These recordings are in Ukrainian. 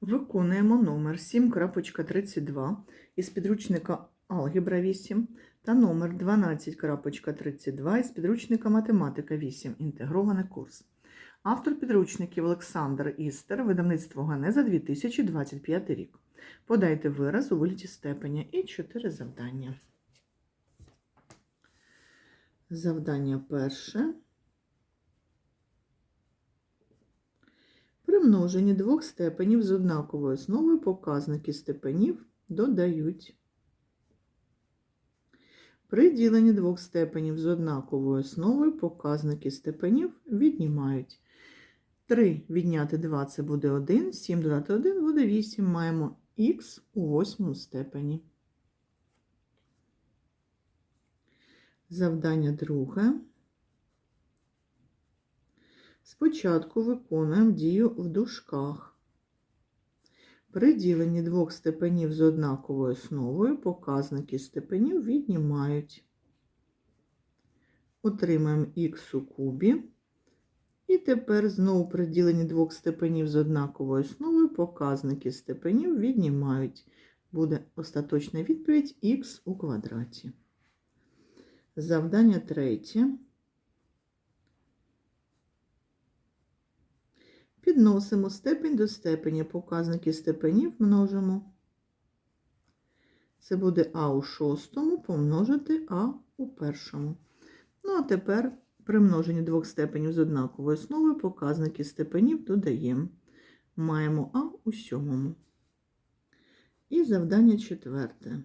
Виконуємо номер 7.32 із підручника Алгебра 8 та номер 12.32 із підручника Математика 8. Інтегрований курс. Автор підручників Олександр Істер, видавництво Ганеза 2025 рік. Подайте вираз у вигляді степеня і 4 завдання. Завдання перше. При двох степенів з однаковою основою показники степенів додають. При діленні двох степенів з однаковою основою показники степенів віднімають. 3 відняти 2 це буде 1, 7 додати 1 буде 8. Маємо х у восьмому степені. Завдання друге. Спочатку виконуємо дію в дужках. При діленні двох степенів з однаковою основою показники степенів віднімають. Отримаємо х у кубі. І тепер знову при діленні двох степенів з однаковою основою показники степенів віднімають. Буде остаточна відповідь х у квадраті. Завдання третє. Підносимо степень до степеня, показники степенів множимо. Це буде а у шостому помножити а у першому. Ну, а тепер при множенні двох степенів з однаковою основою показники степенів додаємо. Маємо а у сьомому. І завдання четверте.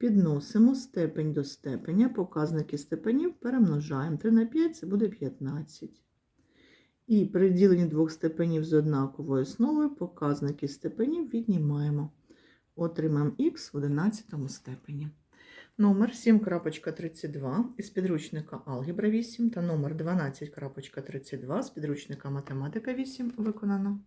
Підносимо степень до степеня, показники степенів перемножаємо. 3 на 5 це буде 15. І при діленні двох степенів з однаковою основою показники степенів віднімаємо. Отримаємо х в 11 степені. Номер 7.32 із підручника Алгебра 8 та номер 12.32 з підручника Математика 8 виконано.